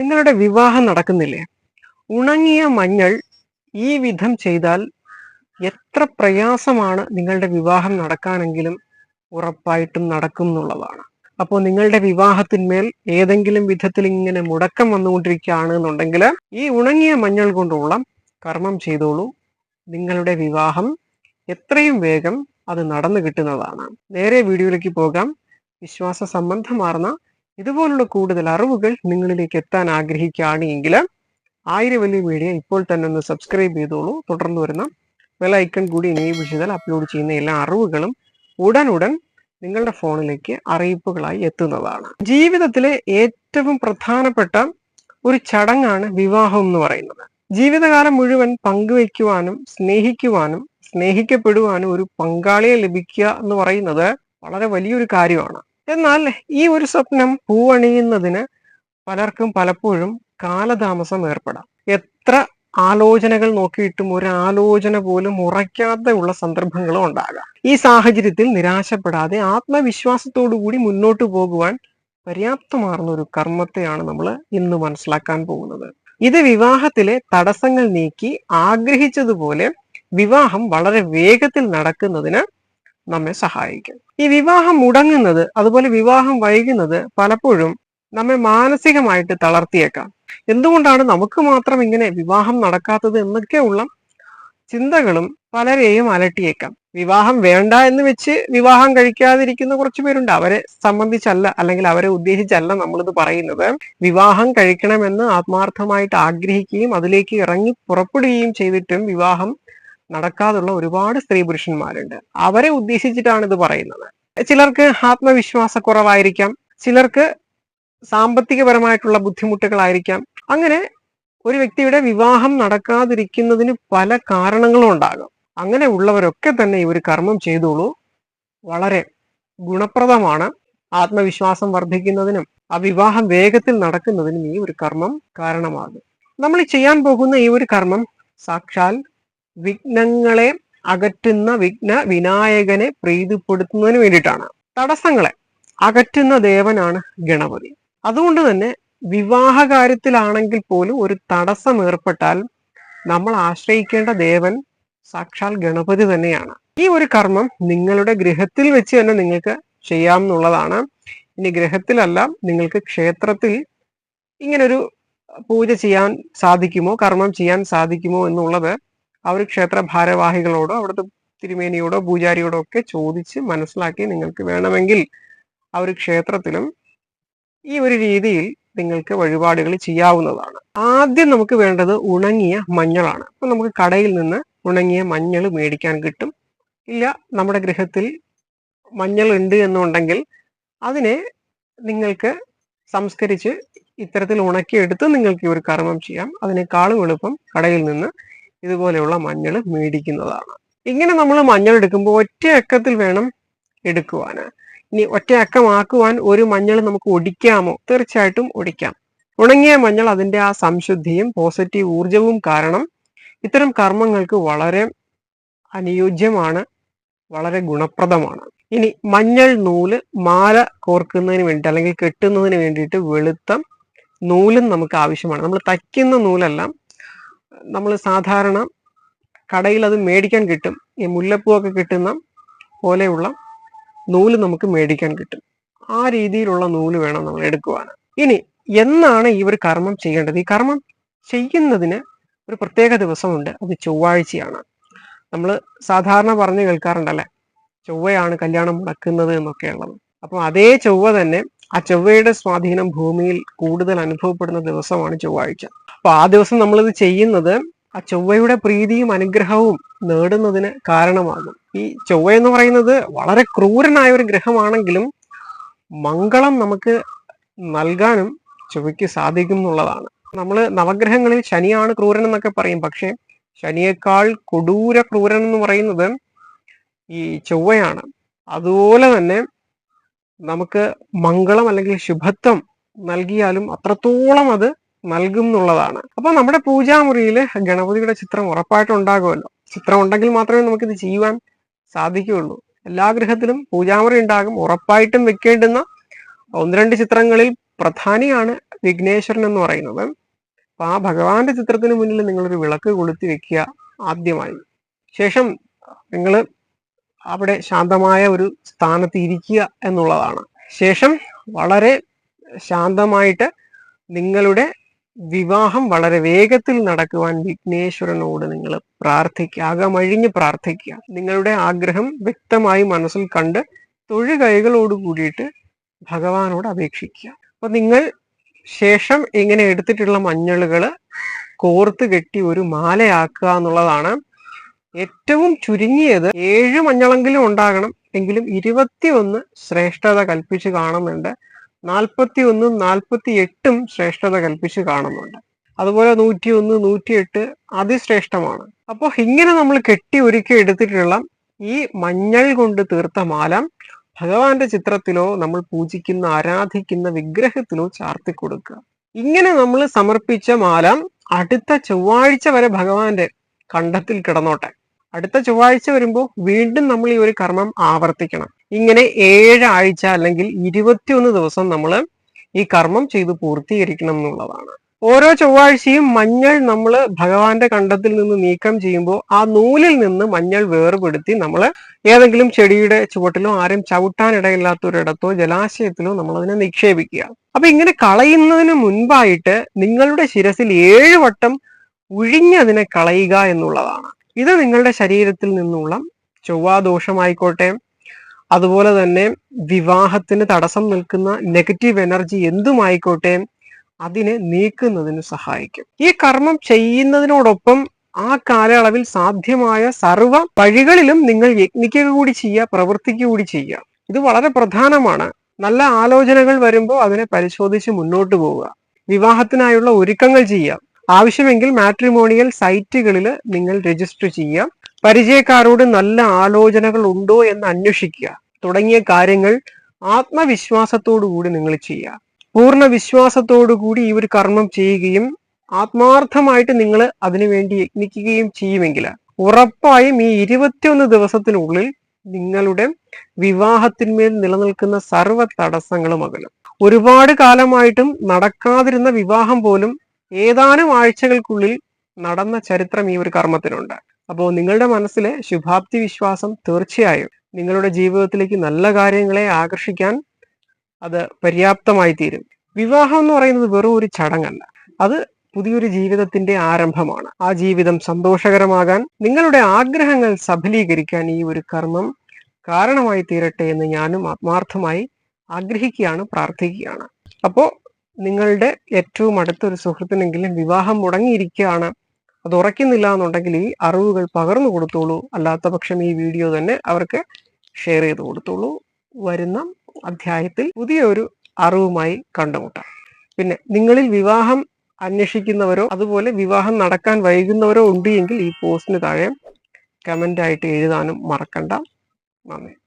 നിങ്ങളുടെ വിവാഹം നടക്കുന്നില്ലേ? ഉണങ്ങിയ മഞ്ഞൾ ഈ വിധം ചെയ്താൽ എത്ര പ്രയാസമാണ് നിങ്ങളുടെ വിവാഹം നടക്കാനെങ്കിലും ഉറപ്പായിട്ടും നടക്കും എന്നുള്ളതാണ് അപ്പോൾ നിങ്ങളുടെ വിവാഹത്തിന്മേൽ ഏതെങ്കിലും വിധത്തിൽ ഇങ്ങനെ മുടക്കം വന്നുകൊണ്ടിരിക്കുകയാണ് എന്നുണ്ടെങ്കിൽ ഈ ഉണങ്ങിയ മഞ്ഞൾ കൊണ്ടുള്ള കർമ്മം ചെയ്തോളൂ. നിങ്ങളുടെ വിവാഹം എത്രയും വേഗം അത് നടന്നു കിട്ടുന്നതാണ്. നേരെ വീഡിയോയിലേക്ക് പോകാം. വിശ്വാസ സംബന്ധമാർന്ന ഇതുപോലുള്ള കൂടുതൽ അറിവുകൾ നിങ്ങളിലേക്ക് എത്താൻ ആഗ്രഹിക്കുകയാണ് എങ്കിൽ വലിയ മീഡിയ ഇപ്പോൾ തന്നെ ഒന്ന് സബ്സ്ക്രൈബ് ചെയ്തോളൂ. തുടർന്ന് വരുന്ന ഐക്കൺ കൂടി എനേബിൾ ചെയ്താൽ അപ്ലോഡ് ചെയ്യുന്ന എല്ലാ അറിവുകളും ഉടനുടൻ നിങ്ങളുടെ ഫോണിലേക്ക് അറിയിപ്പുകളായി എത്തുന്നതാണ്. ജീവിതത്തിലെ ഏറ്റവും പ്രധാനപ്പെട്ട ഒരു ചടങ്ങാണ് വിവാഹം എന്ന് പറയുന്നത്. ജീവിതകാലം മുഴുവൻ പങ്കുവയ്ക്കുവാനും സ്നേഹിക്കുവാനും സ്നേഹിക്കപ്പെടുവാനും ഒരു പങ്കാളിയെ ലഭിക്കുക എന്ന് പറയുന്നത് വളരെ വലിയൊരു കാര്യമാണ്. എന്നാൽ ഈ ഒരു സ്വപ്നം പൂവണിയുന്നതിന് പലർക്കും പലപ്പോഴും കാലതാമസം ഏർപ്പെടാം. എത്ര ആലോചനകൾ നോക്കിയിട്ടും ഒരു ആലോചന പോലും ഉറയ്ക്കാതെ ഉള്ള സന്ദർഭങ്ങളും ഉണ്ടാകാം. ഈ സാഹചര്യത്തിൽ നിരാശപ്പെടാതെ ആത്മവിശ്വാസത്തോടു കൂടി മുന്നോട്ട് പോകുവാൻ പര്യാപ്തമാർന്ന ഒരു കർമ്മത്തെയാണ് നമ്മൾ ഇന്ന് മനസ്സിലാക്കാൻ പോകുന്നത്. ഇത് വിവാഹത്തിലെ തടസ്സങ്ങൾ നീക്കി ആഗ്രഹിച്ചതുപോലെ വിവാഹം വളരെ വേഗത്തിൽ നടക്കുന്നതിന് നമ്മെ സഹായിക്കും. ഈ വിവാഹം മുടങ്ങുന്നത് അതുപോലെ വിവാഹം വൈകുന്നത് പലപ്പോഴും നമ്മെ മാനസികമായിട്ട് തളർത്തിയേക്കാം. എന്തുകൊണ്ടാണ് നമുക്ക് മാത്രം ഇങ്ങനെ വിവാഹം നടക്കാത്തത് എന്നൊക്കെയുള്ള ചിന്തകളും പലരെയും അലട്ടിയേക്കാം. വിവാഹം വേണ്ട എന്ന് വെച്ച് വിവാഹം കഴിക്കാതിരിക്കുന്ന കുറച്ചു പേരുണ്ട്. അവരെ സംബന്ധിച്ചല്ല അല്ലെങ്കിൽ അവരെ ഉദ്ദേശിച്ചല്ല നമ്മളിത് പറയുന്നത്. വിവാഹം കഴിക്കണമെന്ന് ആത്മാർത്ഥമായിട്ട് ആഗ്രഹിക്കുകയും അതിലേക്ക് ഇറങ്ങി പുറപ്പെടുകയും ചെയ്തിട്ടും വിവാഹം നടക്കാതുള്ള ഒരുപാട് സ്ത്രീ പുരുഷന്മാരുണ്ട്. അവരെ ഉദ്ദേശിച്ചിട്ടാണ് ഇത് പറയുന്നത്. ചിലർക്ക് ആത്മവിശ്വാസക്കുറവായിരിക്കാം ചിലർക്ക് സാമ്പത്തികപരമായിട്ടുള്ള ബുദ്ധിമുട്ടുകളായിരിക്കാം. അങ്ങനെ ഒരു വ്യക്തിയുടെ വിവാഹം നടക്കാതിരിക്കുന്നതിന് പല കാരണങ്ങളും ഉണ്ടാകും. അങ്ങനെ ഉള്ളവരൊക്കെ തന്നെ ഈ ഒരു കർമ്മം ചെയ്തോളൂ വളരെ ഗുണപ്രദമാണ് ആത്മവിശ്വാസം വർദ്ധിക്കുന്നതിനും ആ വിവാഹം വേഗത്തിൽ നടക്കുന്നതിനും ഈ ഒരു കർമ്മം കാരണമാകും. നമ്മൾ ചെയ്യാൻ പോകുന്ന ഈ ഒരു കർമ്മം സാക്ഷാൽ വിഘ്നങ്ങളെ അകറ്റുന്ന വിഘ്ന വിനായകനെ പ്രീതിപ്പെടുത്തുന്നതിന് വേണ്ടിയിട്ടാണ്. തടസ്സങ്ങളെ അകറ്റുന്ന ദേവനാണ് ഗണപതി. അതുകൊണ്ട് തന്നെ വിവാഹ കാര്യത്തിലാണെങ്കിൽ പോലും ഒരു തടസ്സം ഏർപ്പെട്ടാൽ നമ്മൾ ആശ്രയിക്കേണ്ട ദേവൻ സാക്ഷാൽ ഗണപതി തന്നെയാണ്. ഈ ഒരു കർമ്മം നിങ്ങളുടെ ഗൃഹത്തിൽ വെച്ച് തന്നെ നിങ്ങൾക്ക് ചെയ്യാമെന്നുള്ളതാണ്. ഇനി ഗൃഹത്തിലല്ല നിങ്ങൾക്ക് ക്ഷേത്രത്തിൽ ഇങ്ങനൊരു പൂജ ചെയ്യാൻ സാധിക്കുമോ കർമ്മം ചെയ്യാൻ സാധിക്കുമോ എന്നുള്ളത് ഒരു ക്ഷേത്ര ഭാരവാഹികളോടോ അവിടുത്തെ തിരുമേനിയോടോ പൂജാരിയോടോ ഒക്കെ ചോദിച്ച് മനസ്സിലാക്കി നിങ്ങൾക്ക് വേണമെങ്കിൽ ആ ഒരു ക്ഷേത്രത്തിലും ഈ ഒരു രീതിയിൽ നിങ്ങൾക്ക് വഴിപാടുകൾ ചെയ്യാവുന്നതാണ്. ആദ്യം നമുക്ക് വേണ്ടത് ഉണങ്ങിയ മഞ്ഞളാണ്. അപ്പൊ നമുക്ക് കടയിൽ നിന്ന് ഉണങ്ങിയ മഞ്ഞൾ മേടിക്കാൻ കിട്ടും. ഇല്ല നമ്മുടെ ഗൃഹത്തിൽ മഞ്ഞൾ ഉണ്ട് എന്നുണ്ടെങ്കിൽ അതിനെ നിങ്ങൾക്ക് സംസ്കരിച്ച് ഇത്തരത്തിൽ ഉണക്കിയെടുത്ത് നിങ്ങൾക്ക് ഈ ഒരു കർമ്മം ചെയ്യാം. അതിനേക്കാളും എളുപ്പം കടയിൽ നിന്ന് ഇതുപോലെയുള്ള മഞ്ഞൾ മേടിക്കുന്നതാണ്. ഇങ്ങനെ നമ്മൾ മഞ്ഞൾ എടുക്കുമ്പോൾ ഒറ്റ അക്കത്തിൽ വേണം എടുക്കുവാന് ഇനി ഒറ്റ അക്കമാക്കുവാൻ ഒരു മഞ്ഞൾ നമുക്ക് ഒടിക്കാമോ? തീർച്ചയായിട്ടും ഒടിക്കാം. ഉണങ്ങിയ മഞ്ഞൾ അതിന്റെ ആ സംശുദ്ധിയും പോസിറ്റീവ് ഊർജവും കാരണം ഇത്തരം കർമ്മങ്ങൾക്ക് വളരെ അനുയോജ്യമാണ് വളരെ ഗുണപ്രദമാണ്. ഇനി മഞ്ഞൾ നൂൽ മാല കോർക്കുന്നതിന് വേണ്ടി അല്ലെങ്കിൽ കെട്ടുന്നതിന് വേണ്ടിയിട്ട് വെളുത്തം നൂലും നമുക്ക് ആവശ്യമാണ്. നമ്മൾ തയ്ക്കുന്ന നൂലല്ല നമ്മൾ സാധാരണ കടയിൽ അത് മേടിക്കാൻ കിട്ടും. ഈ മുല്ലപ്പൂവൊക്കെ കിട്ടുന്ന പോലെയുള്ള നൂൽ നമുക്ക് മേടിക്കാൻ കിട്ടും. ആ രീതിയിലുള്ള നൂൽ വേണം നമ്മൾ എടുക്കുവാൻ ഇനി എന്നാണ് ഈ ഒരു കർമ്മം ചെയ്യേണ്ടത്? ഈ കർമ്മം ചെയ്യുന്നതിന് ഒരു പ്രത്യേക ദിവസമുണ്ട്. അത് ചൊവ്വാഴ്ചയാണ്. നമ്മൾ സാധാരണ പറഞ്ഞു കേൾക്കാറുണ്ടല്ലേ? ചൊവ്വയാണ് കല്യാണം മുടക്കുന്നത് എന്നൊക്കെ ഉള്ളത് അപ്പൊ അതേ ചൊവ്വ തന്നെ ആ ചൊവ്വയുടെ സ്വാധീനം ഭൂമിയിൽ കൂടുതൽ അനുഭവപ്പെടുന്ന ദിവസമാണ് ചൊവ്വാഴ്ച. അപ്പൊ ആ ദിവസം നമ്മളിത് ചെയ്യുന്നത് ആ ചൊവ്വയുടെ പ്രീതിയും അനുഗ്രഹവും നേടുന്നതിന് കാരണമാകും. ഈ ചൊവ്വ എന്ന് പറയുന്നത് വളരെ ക്രൂരനായ ഒരു ഗ്രഹമാണെങ്കിലും മംഗളം നമുക്ക് നൽകാനും ചൊവ്വയ്ക്ക് സാധിക്കും എന്നുള്ളതാണ് നമ്മൾ നവഗ്രഹങ്ങളിൽ ശനിയാണ് ക്രൂരൻ എന്നൊക്കെ പറയും. പക്ഷെ ശനിയേക്കാൾ കൊടൂര ക്രൂരൻ എന്ന് പറയുന്നത് ഈ ചൊവ്വയാണ്. അതുപോലെ തന്നെ നമുക്ക് മംഗളം അല്ലെങ്കിൽ ശുഭത്വം നൽകിയാലും അത്രത്തോളം അത് നൽകും എന്നുള്ളതാണ് അപ്പൊ നമ്മുടെ പൂജാമുറിയിൽ ഗണപതിയുടെ ചിത്രം ഉറപ്പായിട്ടും ഉണ്ടാകുമല്ലോ ചിത്രം ഉണ്ടെങ്കിൽ മാത്രമേ നമുക്കിത് ചെയ്യുവാൻ സാധിക്കുകയുള്ളൂ. എല്ലാ ഗൃഹത്തിലും പൂജാമുറി ഉണ്ടാകും. ഉറപ്പായിട്ടും വെക്കേണ്ടുന്ന ഒന്ന് രണ്ട് ചിത്രങ്ങളിൽ പ്രധാനിയാണ് വിഘ്നേശ്വരൻ എന്ന് പറയുന്നത്. അപ്പൊ ആ ഭഗവാന്റെ ചിത്രത്തിന് മുന്നിൽ നിങ്ങളൊരു വിളക്ക് കൊളുത്തി വെക്കുക ആദ്യമായി. ശേഷം നിങ്ങൾ അവിടെ ശാന്തമായ ഒരു സ്ഥാനത്ത് ഇരിക്കുക എന്നുള്ളതാണ്. ശേഷം വളരെ ശാന്തമായിട്ട് നിങ്ങളുടെ വിവാഹം വളരെ വേഗത്തിൽ നടക്കുവാൻ വിഘ്നേശ്വരനോട് നിങ്ങൾ പ്രാർത്ഥിക്കുക ആകമഴിഞ്ഞ് പ്രാർത്ഥിക്കുക. നിങ്ങളുടെ ആഗ്രഹം വ്യക്തമായി മനസ്സിൽ കണ്ട് തൊഴു കൈകളോട് കൂടിയിട്ട് ഭഗവാനോട് അപേക്ഷിക്കുക. അപ്പൊ നിങ്ങൾ ശേഷം ഇങ്ങനെ എടുത്തിട്ടുള്ള മഞ്ഞളുകൾ കോർത്ത് കെട്ടി ഒരു മാലയാക്കുക എന്നുള്ളതാണ് ഏറ്റവും ചുരുങ്ങിയത്. ഏഴ് മഞ്ഞളെങ്കിലും ഉണ്ടാകണം എങ്കിലും ഇരുപത്തിയൊന്ന് ശ്രേഷ്ഠത കൽപ്പിച്ച് കാണുന്നുണ്ട്. നാൽപ്പത്തി ഒന്നും നാൽപ്പത്തി എട്ടും ശ്രേഷ്ഠത കൽപ്പിച്ച് കാണുന്നുണ്ട്. അതുപോലെ നൂറ്റി ഒന്ന് നൂറ്റിയെട്ട് അതിശ്രേഷ്ഠമാണ്. അപ്പോൾ ഇങ്ങനെ നമ്മൾ കെട്ടി ഒരുക്കി എടുത്തിട്ടുള്ള ഈ മഞ്ഞൾ കൊണ്ട് തീർത്ത മാല ഭഗവാന്റെ ചിത്രത്തിലോ നമ്മൾ പൂജിക്കുന്ന ആരാധിക്കുന്ന വിഗ്രഹത്തിലോ ചാർത്തി കൊടുക്കുക. ഇങ്ങനെ നമ്മൾ സമർപ്പിച്ച മാല അടുത്ത ചൊവ്വാഴ്ച വരെ ഭഗവാന്റെ കണ്ടത്തിൽ കിടന്നോട്ടെ. അടുത്ത ചൊവ്വാഴ്ച വരുമ്പോൾ വീണ്ടും നമ്മൾ ഈ ഒരു കർമ്മം ആവർത്തിക്കണം. ഇങ്ങനെ ഏഴാഴ്ച അല്ലെങ്കിൽ ഇരുപത്തിയൊന്ന് ദിവസം നമ്മൾ ഈ കർമ്മം ചെയ്ത് പൂർത്തീകരിക്കണം എന്നുള്ളതാണ്. ഓരോ ചൊവ്വാഴ്ചയും മഞ്ഞൾ നമ്മൾ ഭഗവാന്റെ കണ്ടത്തിൽ നിന്ന് നീക്കം ചെയ്യുമ്പോൾ ആ നൂലിൽ നിന്ന് മഞ്ഞൾ വേർപെടുത്തി നമ്മൾ ഏതെങ്കിലും ചെടിയുടെ ചുവട്ടിലോ ആരും ചവിട്ടാനിടയില്ലാത്തൊരിടത്തോ ജലാശയത്തിലോ നമ്മൾ അതിനെ നിക്ഷേപിക്കുക. അപ്പൊ ഇങ്ങനെ കളയുന്നതിന് മുൻപായിട്ട് നിങ്ങളുടെ ശിരസിൽ ഏഴ് വട്ടം ഉഴിഞ്ഞതിനെ കളയുക എന്നുള്ളതാണ്. ഇത് നിങ്ങളുടെ ശരീരത്തിൽ നിന്നുള്ള ചൊവ്വാദോഷമായിക്കോട്ടെ അതുപോലെ തന്നെ വിവാഹത്തിന് തടസ്സം നിൽക്കുന്ന നെഗറ്റീവ് എനർജി എന്തുമായിക്കോട്ടെ അതിനെ നീക്കുന്നതിന് സഹായിക്കും. ഈ കർമ്മം ചെയ്യുന്നതിനോടൊപ്പം ആ കാലയളവിൽ സാധ്യമായ സർവ വഴികളിലും നിങ്ങൾ യജ്ഞിക്കുക കൂടി ചെയ്യുക പ്രവർത്തിക്കുക കൂടി ചെയ്യുക. ഇത് വളരെ പ്രധാനമാണ്. നല്ല ആലോചനകൾ വരുമ്പോൾ അതിനെ പരിശോധിച്ച് മുന്നോട്ട് പോവുക. വിവാഹത്തിനായുള്ള ഒരുക്കങ്ങൾ ചെയ്യുക. ആവശ്യമെങ്കിൽ മാട്രിമോണിയൽ സൈറ്റുകളിൽ നിങ്ങൾ രജിസ്റ്റർ ചെയ്യുക. പരിചയക്കാരോട് നല്ല ആലോചനകൾ ഉണ്ടോ എന്ന് അന്വേഷിക്കുക. തുടങ്ങിയ കാര്യങ്ങൾ ആത്മവിശ്വാസത്തോടു കൂടി നിങ്ങൾ ചെയ്യുക. പൂർണ വിശ്വാസത്തോടു കൂടി ഈ ഒരു കർമ്മം ചെയ്യുകയും ആത്മാർത്ഥമായിട്ട് നിങ്ങൾ അതിനുവേണ്ടി യജ്ഞിക്കുകയും ചെയ്യുമെങ്കിൽ ഉറപ്പായും ഈ ഇരുപത്തിയൊന്ന് ദിവസത്തിനുള്ളിൽ നിങ്ങളുടെ വിവാഹത്തിന്മേൽ നിലനിൽക്കുന്ന സർവ തടസ്സങ്ങളും അകലും. ഒരുപാട് കാലമായിട്ടും നടക്കാതിരുന്ന വിവാഹം പോലും ഏതാനും ആഴ്ചകൾക്കുള്ളിൽ നടന്ന ചരിത്രം ഈ ഒരു കർമ്മത്തിനുണ്ട്. അപ്പോൾ നിങ്ങളുടെ മനസ്സിലെ ശുഭാപ്തി വിശ്വാസം തീർച്ചയായും നിങ്ങളുടെ ജീവിതത്തിലേക്ക് നല്ല കാര്യങ്ങളെ ആകർഷിക്കാൻ അത് പര്യാപ്തമായി തീരും. വിവാഹം എന്ന് പറയുന്നത് വെറും ഒരു ചടങ്ങല്ല. അത് പുതിയൊരു ജീവിതത്തിന്റെ ആരംഭമാണ്. ആ ജീവിതം സന്തോഷകരമാകാൻ നിങ്ങളുടെ ആഗ്രഹങ്ങൾ സഫലീകരിക്കാൻ ഈ ഒരു കർമ്മം കാരണമായി തീരട്ടെ എന്ന് ഞാനും ആത്മാർത്ഥമായി ആഗ്രഹിക്കുകയാണ് പ്രാർത്ഥിക്കുകയാണ്. അപ്പോൾ നിങ്ങളുടെ ഏറ്റവും അടുത്തൊരു സുഹൃത്തിനെങ്കിലും വിവാഹം മുടങ്ങിയിരിക്കുകയാണ്. അത് ഉറയ്ക്കുന്നില്ല എന്നുണ്ടെങ്കിൽ ഈ അറിവുകൾ പകർന്നു കൊടുത്തോളൂ. അല്ലാത്ത പക്ഷം ഈ വീഡിയോ തന്നെ അവർക്ക് ഷെയർ ചെയ്ത് കൊടുത്തോളൂ. വരുന്ന അധ്യായത്തിൽ പുതിയൊരു അറിവുമായി കണ്ടുമുട്ടാം. പിന്നെ നിങ്ങളിൽ വിവാഹം അന്വേഷിക്കുന്നവരോ അതുപോലെ വിവാഹം നടക്കാൻ വൈകുന്നവരോ ഉണ്ട് എങ്കിൽ ഈ പോസ്റ്റിന് താഴെ കമന്റ് ആയിട്ട് എഴുതാനും മറക്കണ്ട. നന്ദി.